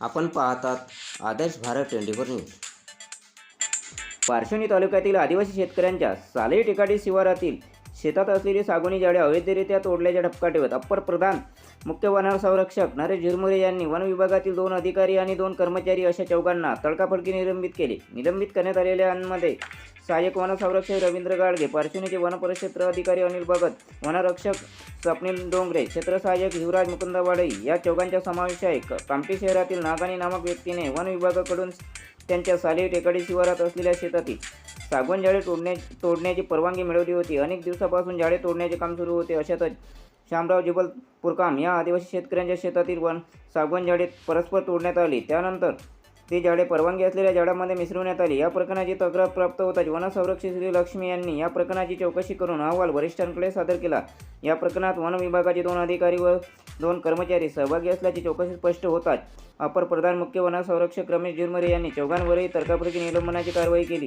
आपण पाहतात Adarsh Bharat twenty four news. Parshivni तालुक्यातील आदिवासी शेतकऱ्यांच्या सालेही टिकाटी शिवारातील शेतात असलेली सागोनी झाडे अवैधरित्या तोडल्याच्या ठपका ठेवत अप्पर प्रधान मुख्य वन संरक्षक नरेश झिरमुरे यांनी वन विभागातील दोन अधिकारी आणि दोन कर्मचारी अशा चौघांना तडकाफडकी निलंबित केले. निलंबित करण्यात आलेल्यांमध्ये सहाय्यक वनसंरक्षक रवींद्र गाडगे पार्श्वनीचे वनपरिक्षेत्र अधिकारी अनिल भगत वनरक्षक स्वप्नील डोंगरे क्षेत्रसहाय्यक युवराज मुकुंद वाडई या चौघांचा समावेश आहे. कामठी शहरातील नागानी नामक व्यक्तीने वन विभागाकडून त्यांच्या साली टेकाडी शिवारात असलेल्या शेतातील सागवान झाडे तोडण्या तोडण्याची परवानगी मिळवली होती. अनेक दिवसापासून झाडे तोडण्याचे काम सुरू होते. अशातच शामराव जिबल पुरकाम या आदिवासी शेतकऱ्यांच्या शेतातील वन सागवान झाडे परस्पर तोडण्यात आली. त्यानंतर ती झाडे परवानगी असलेल्या झाडामध्ये मिसळवण्यात आली. या प्रकरणाची तक्रार प्राप्त होताच वनसंरक्षक श्री लक्ष्मी यांनी या प्रकरणाची चौकशी करून अहवाल वरिष्ठांकडे सादर केला. या प्रकरणात वन विभागाचे दोन अधिकारी व दोन कर्मचारी सहभागी असल्याची चौकशी स्पष्ट होताच. अपर प्रधान मुख्य वनसंरक्षक रमेश जिरमरे यांनी चौघांवरही तडकाफडकी निलंबनाची कारवाई केली.